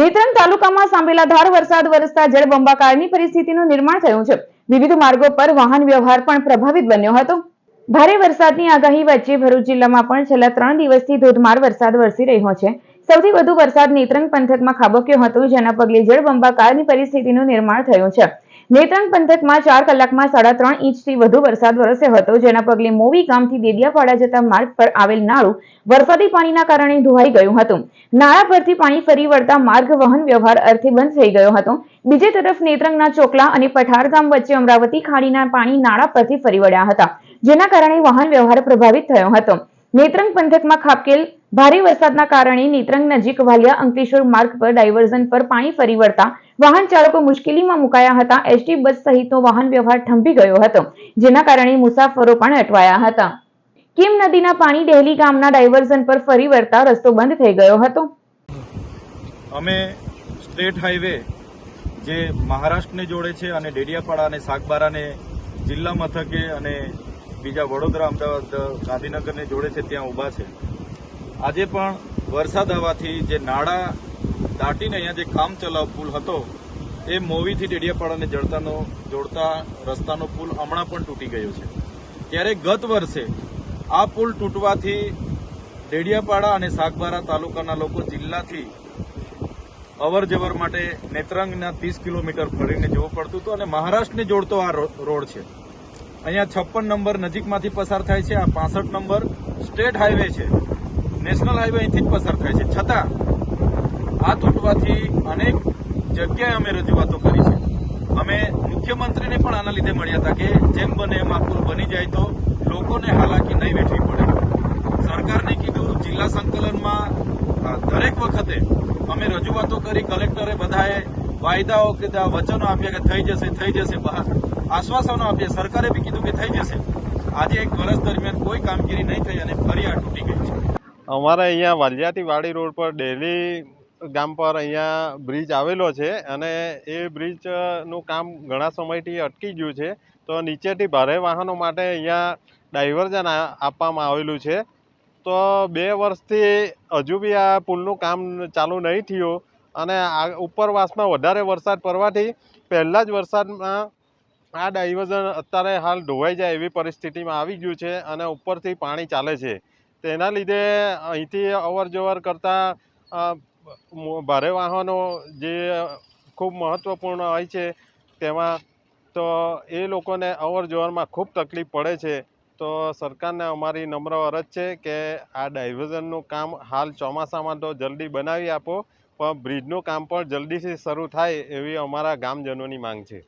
નેત્રંગ તાલુકામાં સાંભેલાધાર વરસાદ વરસતા જળબંબાકારની પરિસ્થિતિનું નિર્માણ થયું છે. વિવિધ માર્ગો પર વાહન વ્યવહાર પણ પ્રભાવિત બન્યો હતો. ભારે વરસાદની આગાહી વચ્ચે ભરૂચ જિલ્લામાં પણ છેલ્લા ત્રણ દિવસથી ધોધમાર વરસાદ વરસી રહ્યો છે. સૌથી વધુ વરસાદ નેત્રંગ પંથકમાં ખાબક્યો હતો, જેના પગલે જળબંબાકારની પરિસ્થિતિનું નિર્માણ થયું છે. નેત્રંગ પંથકમાં ચાર કલાકમાં સાડા ત્રણ ઇંચથી વધુ વરસાદ વરસ્યો હતો. જેના પગલે મોવી ગામથી દેડિયાપાડા જતા માર્ગ પર આવેલ નાળું વરસાદી પાણીના કારણે ધોવાઈ ગયું હતું. નાળા પરથી પાણી ફરી વળતા માર્ગ વહન વ્યવહાર અર્થે બંધ થઈ ગયો હતો. બીજી તરફ નેત્રંગના ચોકલા અને પઠાર ગામ વચ્ચે અમરાવતી ખાડીના પાણી નાળા પરથી ફરી વળ્યા હતા, જેના કારણે વાહન વ્યવહાર પ્રભાવિત થયો હતો. નેત્રંગ પંથકમાં ખાબકેલ ભારે વરસાદના કારણે નેત્રંગ નજીક વાલિયા અંકલેશ્વર માર્ગ પર ડાયવર્ઝન પર પાણી ફરી વળતા વાહન ચાલકો મુશ્કેલીમાં મુકાયા હતા. એસટી બસ સહિતનો વાહન વ્યવહાર થંભી ગયો હતો. જેના કારણે મુસાફરો પણ અટવાયા હતા. કિમ નદીના પાણી ડેહલી ગામના ડાયવર્ઝન પર ફરી વળતા રસ્તો બંધ થઈ ગયો હતો. અમે સ્ટેટ હાઈવે જે મહારાષ્ટ્રને જોડે છે અને ડેડિયાપાડા અને સાગબારાને જિલ્લા મથકે અને બીજા વડોદરા, અમદાવાદ, ગાંધીનગરને જોડે છે, ત્યાં ઊભા છે. આજે પણ વરસાદ આવવાથી જે નાળા દાટીને અહીંયા જે કામ ચલાવ પુલ હતો, એ મોવીથી ડેડિયાપાડાને જડતાનો, જોડતા રસ્તાનો પુલ હમણાં પણ તૂટી ગયો છે. ત્યારે ગત વર્ષે આ પુલ તૂટવાથી ડેડિયાપાડા અને સાગબારા તાલુકાના લોકો જિલ્લાથી અવર જવર માટે નેત્રંગના ત્રીસ કિલોમીટર ફરીને જવું પડતું હતું અને મહારાષ્ટ્રને જોડતો આ રોડ છે. અહીંયા છપ્પન નંબર નજીકમાંથી પસાર થાય છે, આ પાસઠ નંબર સ્ટેટ હાઈવે છે. નેશનલ હાઈવે અહીંથી જ પસાર થાય છે. છતાં આ તૂટવાથી અનેક જગ્યાએ અમે રજૂઆતો કરી છે. અમે મુખ્યમંત્રીને પણ આના લીધે મળ્યા હતા કે જેમ બને એમ આ પુલ બની જાય તો લોકોને હાલાકી નહીં વેઠવી પડે. સરકારને કીધું, જિલ્લા સંકલનમાં દરેક વખતે અમે રજૂઆતો કરી, કલેક્ટરે બધાએ વાયદાઓ કીધા વચનો આપ્યા કે થઈ જશે થઈ જશે, બહાર. આશ્વાસનો આપ્યા. સરકારે બી કીધું કે થઈ જશે. આજે એક વર્ષ દરમિયાન કોઈ કામગીરી નહીં થઈ અને ફરી આ તૂટી ગઈ છે. અમારે અહીંયા વાલિયાથી વાડી રોડ પર ડેલી ગામ પર અહીંયા બ્રિજ આવેલો છે અને એ બ્રિજનું કામ ઘણા સમયથી અટકી ગયું છે. તો નીચેથી ભારે વાહનો માટે અહીંયા ડાયવર્ઝન આપવામાં આવેલું છે. તો બે વર્ષથી હજુ બી આ પુલનું કામ ચાલુ નહીં થયું અને આ ઉપરવાસમાં વધારે વરસાદ પડવાથી પહેલાં જ વરસાદમાં આ ડાયવર્ઝન અત્યારે હાલ ધોવાઈ જાય એવી પરિસ્થિતિમાં આવી ગયું છે અને ઉપરથી પાણી ચાલે છે. તેના લીધે અહીંથી અવર જવર કરતા ભારે વાહનો જે ખૂબ મહત્ત્વપૂર્ણ હોય છે, તેમાં તો એ લોકોને અવર જવરમાં ખૂબ તકલીફ પડે છે. તો સરકારને અમારી નમ્ર અરજ છે કે આ ડાયવર્ઝનનું કામ હાલ ચોમાસામાં તો જલ્દી બનાવી આપો, પણ બ્રિજનું કામ પણ જલ્દીથી શરૂ થાય એવી અમારા ગામજનોની માંગ છે.